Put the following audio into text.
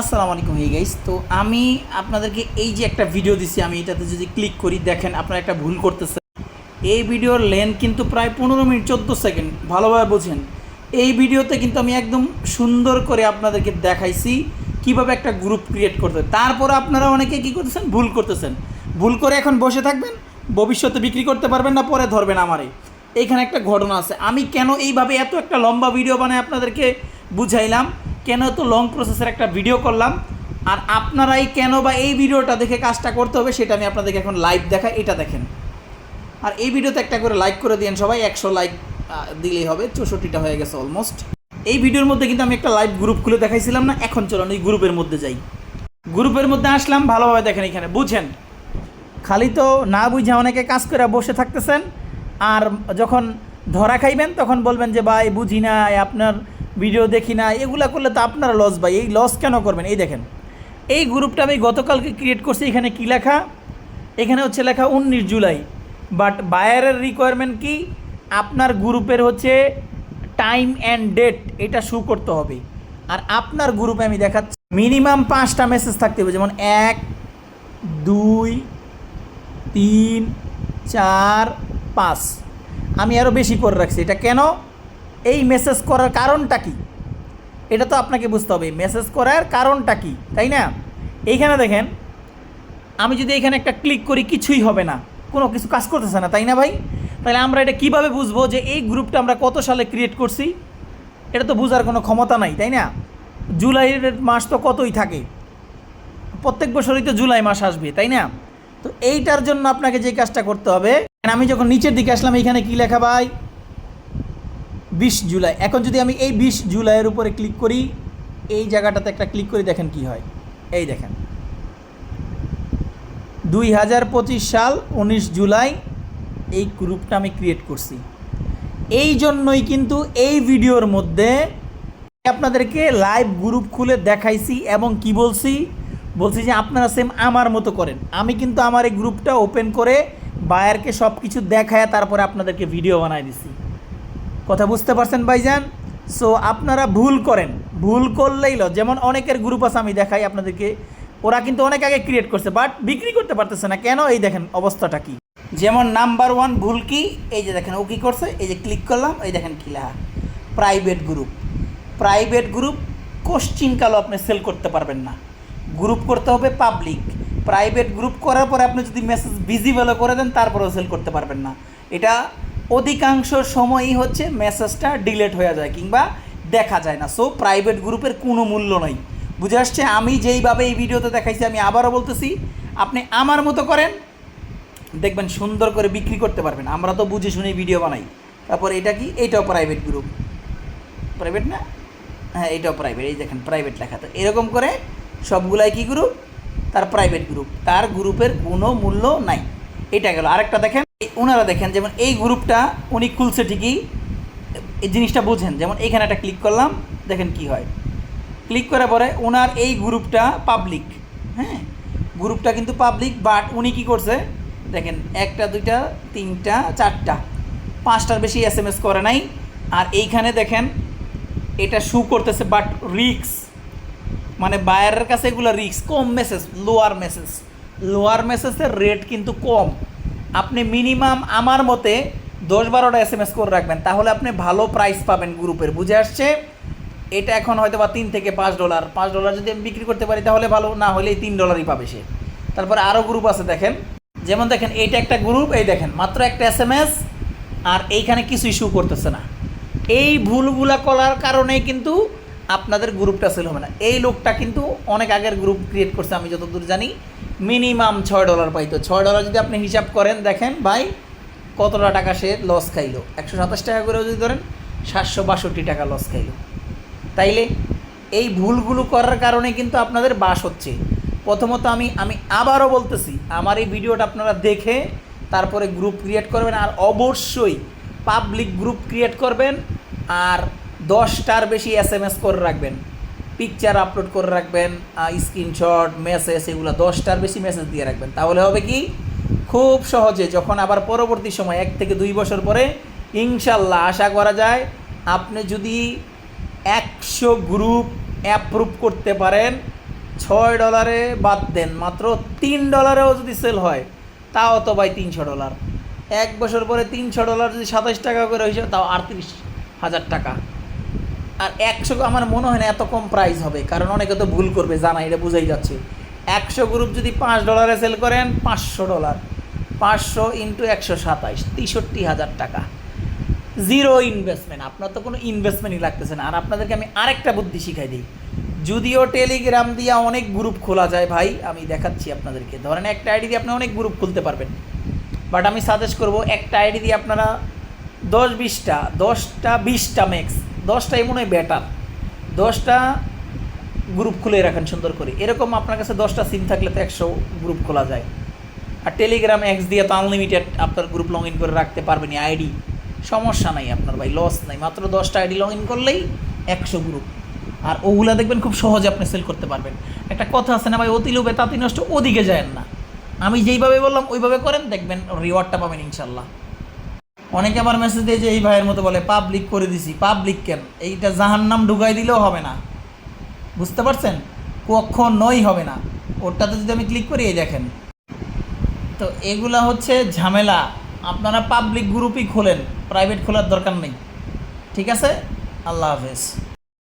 আসসালামু আলাইকুম hey guys তো আমি আপনাদেরকে এই যে একটা ভিডিও দিছি, আমি এটাতে যদি ক্লিক করি, দেখেন আপনারা একটা ভুল করতেছেন। এই ভিডিওর লেন্থ কিন্তু প্রায় পনেরো মিনিট, চোদ্দ সেকেন্ড ভালোভাবে বোঝেন। এই ভিডিওতে কিন্তু আমি একদম সুন্দর করে আপনাদেরকে দেখাইছি কীভাবে একটা গ্রুপ ক্রিয়েট করতে। তারপরে আপনারা অনেকে কী করতেছেন? ভুল করতেছেন। ভুল করে এখন বসে থাকবেন, ভবিষ্যতে বিক্রি করতে পারবেন না, পরে ধরবেন আমারে। এইখানে একটা ঘটনা আছে। আমি কেন এইভাবে এত একটা লম্বা ভিডিও বানায় আপনাদেরকে বুঝাইলাম? কেন এত লং প্রসেসের একটা ভিডিও করলাম? আর আপনারাই কেন বা এই ভিডিওটা দেখে কাজটা করতে হবে সেটা আমি আপনাদেরকে এখন লাইভ দেখাই, এটা দেখেন। আর এই ভিডিওতে একটা করে লাইক করে দিন সবাই, একশো লাইক দিলেই হবে, চৌষট্টিটা হয়ে গেছে অলমোস্ট এই ভিডিওর মধ্যে কিন্তু আমি একটা লাইভ গ্রুপ খুলে দেখাইছিলাম না, এখন চলুন ওই গ্রুপের মধ্যে যাই। গ্রুপের মধ্যে আসলাম, ভালোভাবে দেখেন এখানে, বুঝেন। খালি তো না বুঝে অনেকে কাজ করে বসে থাকতেছেন, আর যখন ধরা খাইবেন তখন বলবেন যে, ভাই, বুঝি না আপনার ভিডিও দেখি না, এগুলা করলে তো আপনারা লস ভাই। এই লস কেন করবেন? এই দেখেন, এই গ্রুপটা আমি গতকালকে ক্রিয়েট করছি, এখানে কী লেখা? এখানে হচ্ছে লেখা উনিশ জুলাই। বাট বায়ারের রিকোয়ারমেন্ট কি? আপনার গ্রুপের হচ্ছে টাইম অ্যান্ড ডেট এটা শু করতে হবে। আর আপনার গ্রুপে আমি দেখাচ্ছি মিনিমাম পাঁচটা মেসেজ থাকতে হবে, যেমন এক, দুই, তিন, চার, পাঁচ। আমি আরও বেশি করে রাখছি, এটা কেন? এই মেসেজ করার কারণটা কি? এটা তো আপনাকে বুঝতে হবে মেসেজ করার কারণটা কি, তাই না? এইখানে দেখেন, আমি যদি এখানে একটা ক্লিক করি কিছুই হবে না, কোনো কিছু কাজ করতেছে না, তাই না ভাই? তাহলে আমরা এটা কীভাবে বুঝব যে এই গ্রুপটা আমরা কত সালে ক্রিয়েট করছি? এটা তো বোঝার কোনো ক্ষমতা নাই, তাই না? জুলাইয়ের মাস তো কতই থাকে? প্রত্যেক বছরই তো জুলাই মাস আসবে, তাই না? তো এইটার জন্য আপনাকে যে কাজটা করতে হবে, আমি যখন নিচের দিকে আসলাম এখানে কি লেখা ভাই? বিশ জুলাই। এখন যদি আমি এই বিশ জুলাইয়ের উপরে ক্লিক করি, এই জায়গাটাতে একটা ক্লিক করি, দেখেন কি হয়। এই দেখেন। দুই হাজার পঁচিশ সাল, উনিশ জুলাই, এই গ্রুপটা আমি ক্রিয়েট করছি। এই জন্যই কিন্তু এই ভিডিওর মধ্যে আপনাদেরকে লাইভ গ্রুপ খুলে দেখাইছি এবং কি বলছি? বলছি যে আপনারা সেম আমার মতো করেন। আমি কিন্তু আমার এই গ্রুপটা ওপেন করে বায়ারকে সব কিছু দেখায় তারপরে আপনাদেরকে ভিডিও বানাই দিছি। কথা বুঝতে পারছেন ভাইজান? সো আপনারা ভুল করেন। ভুল করলেই ল যেমন অনেকের গ্রুপ আছে, আমি দেখাই আপনাদেরকে। ওরা কিন্তু অনেক আগে ক্রিয়েট করছে বাট বিক্রি করতে পারতেছে না। কেন? এই দেখেন অবস্থাটা কি। যেমন নাম্বার ওয়ান ভুল কি? এই যে দেখেন ও কী করছে? এই যে ক্লিক করলাম, এই দেখেন কি লেখা। Private group private group question কালো আপনি সেল করতে পারবেন না। গ্রুপ করতে হবে পাবলিক প্রাইভেট গ্রুপ করার পরে আপনি যদি মেসেজ ভিজিবল করে দেন, তারপরেও সেল করতে পারবেন না। এটা অধিকাংশ সময়ই হচ্ছে মেসেজটা ডিলেট হয়ে যায় কিংবা দেখা যায় না। সো প্রাইভেট গ্রুপের কোনো মূল্য নেই। বুঝে আসছে? আমি যেইভাবে এই ভিডিওতে দেখাইছি, আমি আবারও বলতেছি, আপনি আমার মতো করেন, দেখবেন সুন্দর করে বিক্রি করতে পারবেন। আমরা তো বুঝে শুনে ভিডিও বানাই। তারপর এটা কি? এইটাও প্রাইভেট গ্রুপ প্রাইভেট না? হ্যাঁ এইটাও প্রাইভেট এই দেখেন প্রাইভেট লেখা। তো এরকম করে সবগুলাই কি গ্রুপ তার প্রাইভেট গ্রুপ তার গ্রুপের কোনো মূল্য নাই। এটা গেল। আরেকটা দেখেন। ওনারা দেখেন, যেমন এই গ্রুপটা উনি খুলছে ঠিকই, এই জিনিসটা বোঝেন। যেমন এইখানে একটা ক্লিক করলাম, দেখেন কি হয়। ক্লিক করার পরে ওনার এই গ্রুপটা পাবলিক হ্যাঁ? গ্রুপটা কিন্তু পাবলিক বাট উনি কি করছে, দেখেন, একটা, দুইটা, তিনটা, চারটা, পাঁচটার বেশি এস এম এস করে নাই। আর এইখানে দেখেন, এটা শু করতেছে বাট রিক্স মানে বায়ারের কাছে এগুলো রিক্স কম মেসেজ লোয়ার মেসেজ লোয়ার মেসেজের রেট কিন্তু কম। আপনি মিনিমাম আমার মতে দশ বারোটা এস এম এস করে রাখবেন, তাহলে আপনি ভালো প্রাইস পাবেন গ্রুপের বুঝে আসছে? এটা এখন হয়তো বা তিন থেকে পাঁচ ডলার পাঁচ ডলার যদি আমি বিক্রি করতে পারি তাহলে ভালো, না হলে তিন ডলারই পাবে সে। তারপরে আরও গ্রুপ আছে দেখেন। যেমন দেখেন, এইটা একটা গ্রুপ এই দেখেন, মাত্র একটা এস এম এস আর এইখানে কিছু ইস্যু করতেছে না। এই ভুলগুলা করার কারণেই কিন্তু আপনাদের গ্রুপটা সেল হবে না। এই লোকটা কিন্তু অনেক আগের গ্রুপ ক্রিয়েট করছে, আমি যতদূর জানি। মিনিমাম ছয় ডলার পাইতো। ছয় ডলার যদি আপনি হিসাব করেন, দেখেন ভাই, কতটা টাকা সে লস খাইলো। একশো সাতাশ টাকা করে যদি ধরেন, সাতশো বাষট্টি টাকা লস খাইলো। তাইলে এই ভুলগুলো করার কারণে কিন্তু আপনাদের বাস হচ্ছে। প্রথমত আমি আমি আবারও বলতেছি, আমার এই ভিডিওটা আপনারা দেখে তারপরে গ্রুপ ক্রিয়েট করবেন, আর অবশ্যই পাবলিক গ্রুপ ক্রিয়েট করবেন, আর দশটার বেশি এস এম এস করে রাখবেন পিকচার আপলোড করে রাখবেন স্ক্রিনশট মেসেজ এগুলো দশটার বেশি মেসেজ দিয়ে রাখবেন। তাহলে হবে কি? খুব সহজে, যখন আবার পরবর্তী সময়, এক থেকে দুই বছর পরে, ইনশাল্লাহ আশা করা যায়, আপনি যদি একশো গ্রুপ অ্যাপ্রুভ করতে পারেন, ছয় ডলারে বাদ দেন, মাত্র তিন ডলারেও যদি সেল হয়, তাও তো ভাই তিনশো ডলার এক বছর পরে তিনশো ডলার যদি সাতাশ টাকা করে হয়েছে, তাও আটত্রিশ হাজার টাকা। আর একশো আমার মনে হয় না এত কম প্রাইস হবে, কারণ অনেকে তো ভুল করবে জানা এটা বুঝাই যাচ্ছে। একশো গ্রুপ যদি পাঁচ ডলারে সেল করেন, পাঁচশো ডলার পাঁচশো ইন্টু একশো সাতাইশ, তেষট্টি হাজার টাকা। জিরো ইনভেস্টমেন্ট আপনার তো কোনো ইনভেস্টমেন্টই লাগতেছে না। আর আপনাদেরকে আমি আরেকটা বুদ্ধি শিখাই দিই। যদিও টেলিগ্রাম দিয়ে অনেক গ্রুপ খোলা যায় ভাই, আমি দেখাচ্ছি আপনাদেরকে। ধরেন একটা আইডি দিয়ে আপনি অনেক গ্রুপ খুলতে পারবেন। বাট আমি সাজেস্ট করব, একটা আইডি দিয়ে আপনারা দশ বিশটা, দশটা, বিশটা ম্যাক্স দশটাই মনে হয় বেটার দশটা গ্রুপ খুলে রাখেন সুন্দর করে। এরকম আপনার কাছে দশটা সিম থাকলে তো একশো গ্রুপ খোলা যায়। আর টেলিগ্রাম এক্স দিয়ে তো আনলিমিটেড আপনার গ্রুপ লগ ইন করে রাখতে পারবেন আইডি সমস্যা নাই আপনার ভাই লস নাই। মাত্র দশটা আইডি লগ ইন করলেই একশো গ্রুপ আর ওগুলা দেখবেন খুব সহজে আপনি সেল করতে পারবেন। একটা কথা আছে না ভাই, অতি লোভে তাঁতি নষ্ট, ওদিকে যায়েন না। আমি যেইভাবে বললাম, ওইভাবে করেন, দেখবেন রিওয়ার্ডটা পাবেন ইনশাল্লাহ। অনেকে আবার মেসেজ দিয়ে যে, এই ভাইয়ের মতো বলে পাবলিক করে দিছি পাবলিক কেন? এইটা জাহান নাম ঢুকাই দিলেও হবে না। বুঝতে পারছেন? কখনোই হবে না। ওটাতে যদি আমি ক্লিক করি, এই দেখেন। তো এগুলা হচ্ছে ঝামেলা। আপনারা পাবলিক গ্রুপই খোলেন প্রাইভেট খোলার দরকার নেই। ঠিক আছে? আল্লাহ হাফেজ।